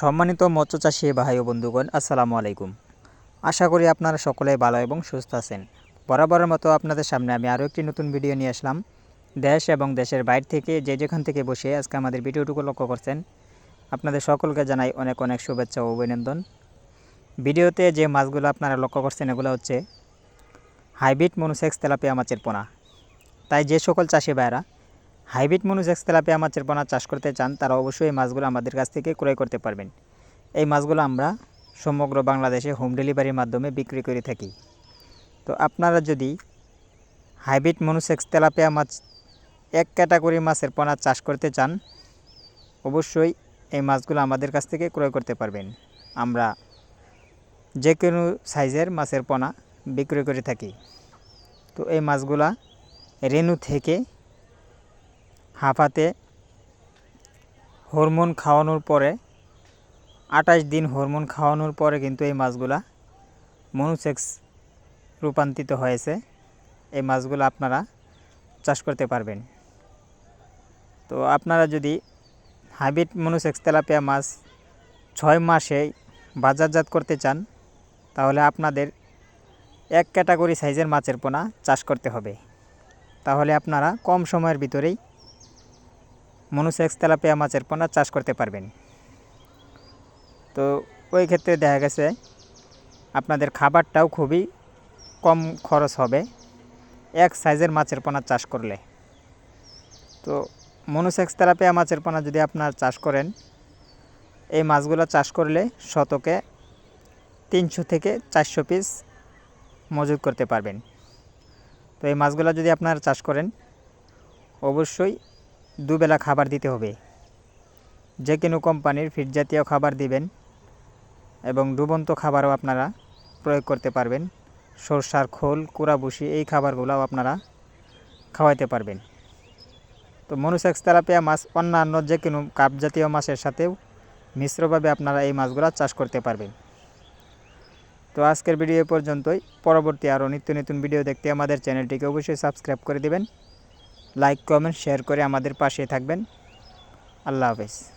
সম্মানিত মৎস্য চাষী ভাই ও বন্ধুগণ, আসসালামু আলাইকুম। আশা করি আপনারা সকলে ভালো এবং সুস্থ আছেন। বরাবরের মতো আপনাদের সামনে আমি আরও একটি নতুন ভিডিও নিয়ে আসলাম। দেশ এবং দেশের বাইরে থেকে যে যেখান থেকে বসে আজকে আমাদের ভিডিওটুকু লক্ষ্য করছেন, আপনাদের সকলকে জানাই অনেক অনেক শুভেচ্ছা ও অভিনন্দন। ভিডিওতে যে মাছগুলো আপনারা লক্ষ্য করছেন, এগুলো হচ্ছে হাইব্রিড মনুসেক্স তেলাপিয়া মাছের পোনা। তাই যে সকল চাষি ভাইরা হাইব্রিড মনুসেক্স তেলাপিয়া মাছের পোনা চাষ করতে চান, তারা অবশ্যই এই মাছগুলো আমাদের কাছ থেকে ক্রয় করতে পারবেন। এই মাছগুলো আমরা সমগ্র বাংলাদেশে হোম ডেলিভারির মাধ্যমে বিক্রি করে থাকি। তো আপনারা যদি হাইব্রিড মনুসেক্স তেলাপিয়া মাছ এক ক্যাটাগরি মাছের পোনা চাষ করতে চান, অবশ্যই এই মাছগুলো আমাদের কাছ থেকে ক্রয় করতে পারবেন। আমরা যে কোনো সাইজের মাছের পোনা বিক্রয় করে থাকি। তো এই মাছগুলা রেনু থেকে হাঁপাতে হরমোন খাওয়ানোর পরে, আঠাশ দিন হরমোন খাওয়ানোর পরে কিন্তু এই মাছগুলা মনুসেক্স রূপান্তরিত হয়েছে। এই মাছগুলো আপনারা চাষ করতে পারবেন। তো আপনারা যদি হাইব্রিড মনুসেক্স তেলাপিয়া মাছ ছয় মাসে বাজারজাত করতে চান, তাহলে আপনাদের এক ক্যাটাগরি সাইজের মাছের পোনা চাষ করতে হবে। তাহলে আপনারা কম সময়ের ভিতরেই মনুসেক্স তেলাপিয়া মাছের পোনা চাষ করতে পারবেন। তো ওই ক্ষেত্রে দেখা গেছে, আপনাদের খাবারটাও খুবই কম খরচ হবে এক সাইজের মাছের পোনা চাষ করলে। তো মনুসেক্স তেলাপিয়া মাছের পোনা যদি আপনার চাষ করেন, এই মাছগুলো চাষ করলে শতকে তিনশো থেকে চারশো পিস মজুত করতে পারবেন। তো এই মাছগুলো যদি আপনারা চাষ করেন, অবশ্যই দুবেলা খাবার দিতে হবে। যে কোনো কোম্পানির ফিড জাতীয় খাবার দিবেন এবং ডুবন্ত খাবারও আপনারা প্রয়োগ করতে পারবেন। সরষার খোল কুড়া বসি এই খাবারগুলোও আপনারা খাওয়াইতে পারবেন। তো মনুসেক্স তেলাপিয়া মাছ অন্যান্য যে কোনো কাপ জাতীয় মাছের সাথেও মিশ্রভাবে আপনারা এই মাছগুলো চাষ করতে পারবেন। তো আজকের ভিডিও পর্যন্তই। পরবর্তী আরও নিত্য নতুন ভিডিও দেখতে আমাদের চ্যানেলটিকে অবশ্যই সাবস্ক্রাইব করে দেবেন। লাইক কমেন্ট শেয়ার করে আমাদের পাশে থাকবেন। আল্লাহ হাফেজ।